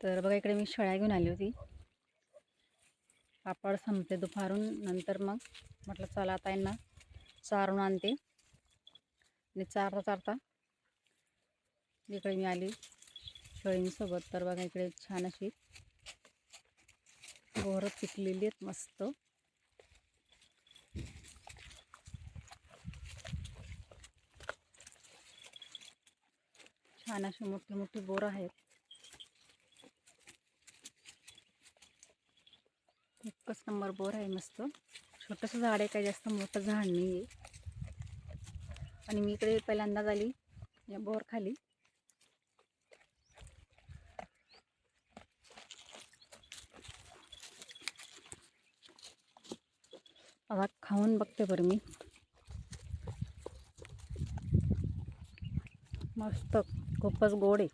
तर बघा इकडे मी शेळ्या घेऊन आली होती. पापड संपते दुपारून नंतर मग म्हटलं चला आता यांना चारून आणते. आणि चारता चारता इकडे मी आली शेळींसोबत तर बघा इकडे छान अशी बोरं पिकलेली आहेत मस्त. छान अशी मोठी मोठी बोरं आहेत. एकच नंबर बोर आहे मस्त. छोटंसं झाड आहे काही जास्त मोठं झाड नाही आहे आणि मी इकडे पहिल्यांदाच आली या बोर खाली. आता खाऊन बघते बरं मी. मस्त खूपच गोड आहे.